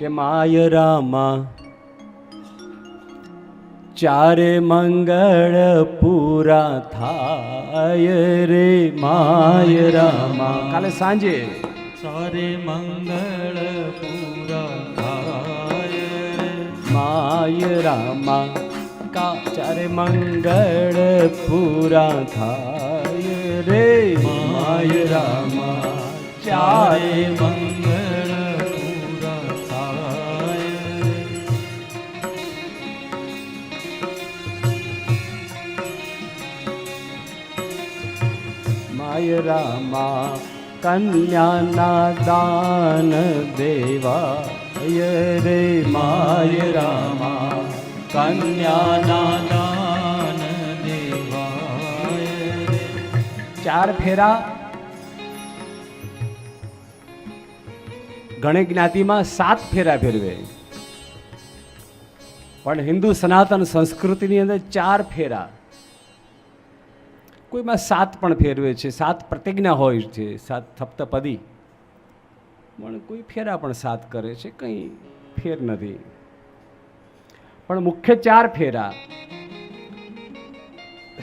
કે માય રામા ચારે મંગળ પૂરા થાય રે માય રામા. કાલે સાંજે ચારે મંગળ પૂરા થાય માય રામા કા ચારે મંગળ પૂરા થાય રે માય રામા. ચારે ચારે મંગળ રામા કન્યાના દાન દેવાય રે માય રામા કન્યાના દાન દેવાય રે. ચાર ફેરા ગણે જ્ઞાતિમાં સાત ફેરા ફેરવે પણ હિન્દુ સનાતન સંસ્કૃતિની અંદર ચાર ફેરા કોઈમાં સાત પણ ફેરવે છે, સાત પ્રતિજ્ઞા હોય છે, સાત સપ્તપદી પણ કોઈ ફેરા પણ સાત કરે છે, કંઈ ફેર નથી. પણ મુખ્ય ચાર ફેરા.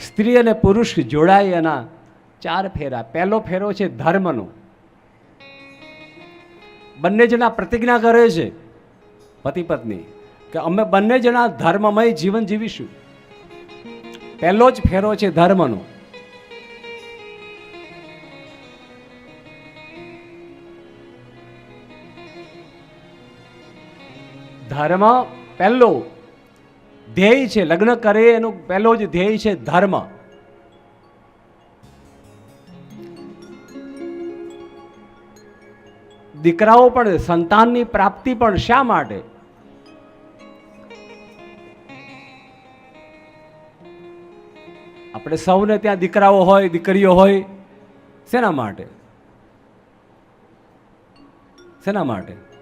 સ્ત્રી અને પુરુષ જોડાય એના ચાર ફેરા. પહેલો ફેરો છે ધર્મનો. બંને જણા પ્રતિજ્ઞા કરે છે પતિ પત્ની, કે અમે બંને જણા ધર્મમય જીવન જીવીશું. પહેલો જ ફેરો છે ધર્મનો. ધર્મ પહેલો. ધ્યેય છે, લગ્ન કરે એનો પહેલો જ ધ્યેય છે, ધર્મ. દીકરાઓ પણ સંતાનની પ્રાપ્તિ પણ શા માટે? આપણે સૌને ત્યાં દીકરાઓ હોય, દીકરીઓ હોય, શેના માટે? શેના માટે?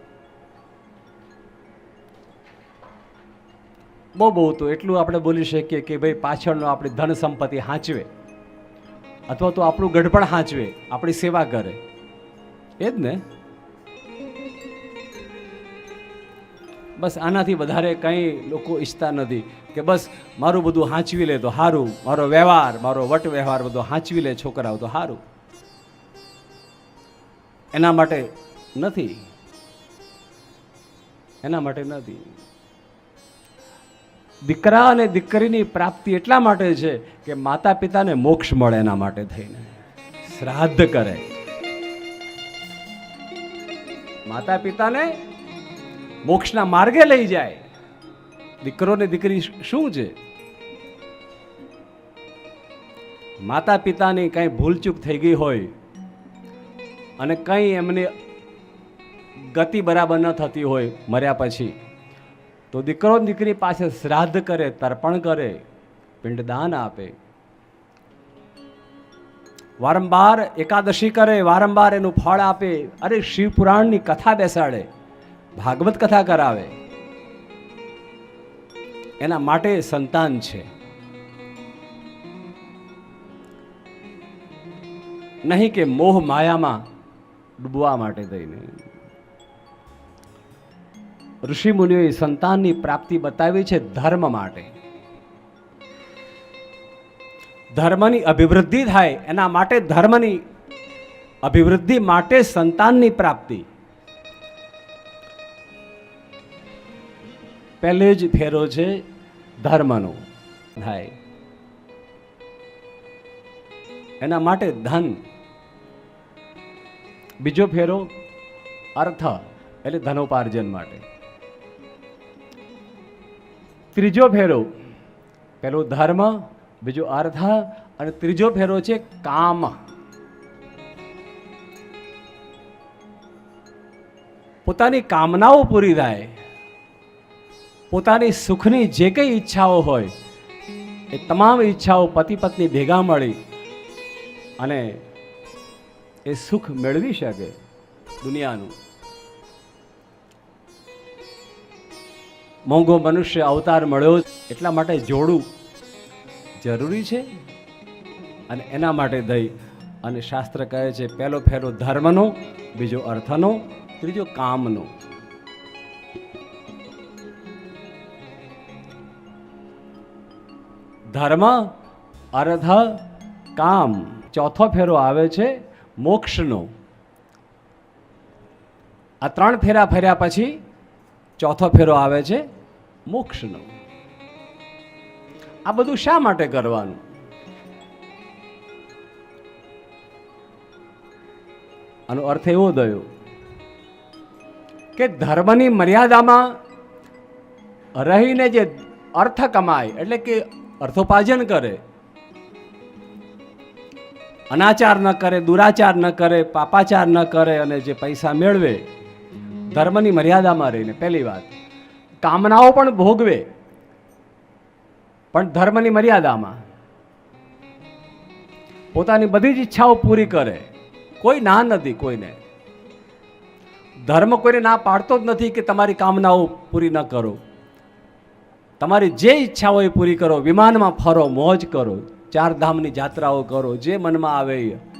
બહુ બહુ તો એટલું આપણે બોલી શકીએ કે ભાઈ પાછળનો આપણી ધન સંપત્તિ હાંચવે. અથવા તો આપણું ગઢપણ હાંચવે, આપણી સેવા કરે. એ જ ને? બસ આનાથી વધારે કંઈ લોકો ઈચ્છતા નથી કે બસ મારું બધું હાંચવી લે તો સારું મારો વ્યવહાર, મારો વટ વ્યવહાર બધો હાંચવી લે છોકરાઓ તો સારું એના માટે નથી. એના માટે નથી. દીકરા અને દીકરીની પ્રાપ્તિ એટલા માટે છે કે માતા પિતાને મોક્ષ મળે એના માટે થઈને. શ્રાદ્ધ કરે. માતા પિતાને મોક્ષના માર્ગે લઈ જાય. દીકરો ને દીકરી શું છે? માતા પિતાની કંઈ ભૂલચૂક થઈ ગઈ હોય અને કંઈ એમની ગતિ બરાબર ન થતી હોય, મર્યા પછી તો દીકરો દીકરી પાસે શ્રાદ્ધ કરે, તર્પણ કરે, પિંડદાન આપે. વારંવાર એકાદશી કરે, વારંવાર એનું ફળ આપે. અરે, શિવપુરાણની કથા બેસાડે, ભાગવત કથા કરાવે. એના માટે સંતાન છે. નહીં કે મોહ માયામાં ડૂબવા માટે થઈને ઋષિ મુનિઓએ સંતાનની પ્રાપ્તિ બતાવી છે ધર્મ માટે. ધર્મની અભિવૃદ્ધિ થાય, એના માટે ધર્મની અભિવૃદ્ધિ માટે સંતાનની પ્રાપ્તિ. પહેલે જ ફેરો છે ધર્મનો. થાય. એના માટે ધન. બીજો ફેરો અર્થ, એટલે ધનોપાર્જન માટે. ત્રીજો ફેરો. પેલો ધર્મ, બીજો અર્થ અને ત્રીજો ફેરો છે કામ. પોતાની કામનાઓ પૂરી થાય. પોતાની સુખની જે કંઈ ઈચ્છાઓ હોય, એ તમામ ઈચ્છાઓ પતિ પત્ની ભેગા મળી અને એ સુખ મેળવી શકે દુનિયાનું. મોંઘો મનુષ્ય અવતાર મળ્યો એટલા માટે જોડું જરૂરી છે અને એના માટે દઈ. અને શાસ્ત્ર કહે છે, પહેલો ફેરો ધર્મનો, બીજો અર્થનો, ત્રીજો કામનો. ધર્મ અર્ધ કામ. ચોથો ફેરો આવે છે, મોક્ષનો. આ ત્રણ ફેરા ફેર્યા પછી ચોથો ફેરો આવે છે મોક્ષનો. આ બધું શા માટે કરવાનું? આનો અર્થ એવો થયો કે ધર્મની મર્યાદામાં રહીને જે અર્થ કમાય, એટલે કે અર્થોપાર્જન કરે, અનાચાર ન કરે, દુરાચાર ન કરે, પાપાચાર ન કરે અને જે પૈસા મેળવે, ધર્મની મર્યાદામાં રહીને. પહેલી વાત. કામનાઓ પણ ભોગવે. પણ ધર્મની મર્યાદામાં પોતાની બધી જ ઈચ્છાઓ પૂરી કરે. કોઈ ના નથી કોઈને. ધર્મ કોઈને ના પાડતો જ નથી કે તમારી કામનાઓ પૂરી ન કરો. તમારી જે ઈચ્છા હોય એ પૂરી કરો. વિમાનમાં ફરો, મોજ કરો ચાર ધામની જાત્રાઓ કરો, જે મનમાં આવે એ.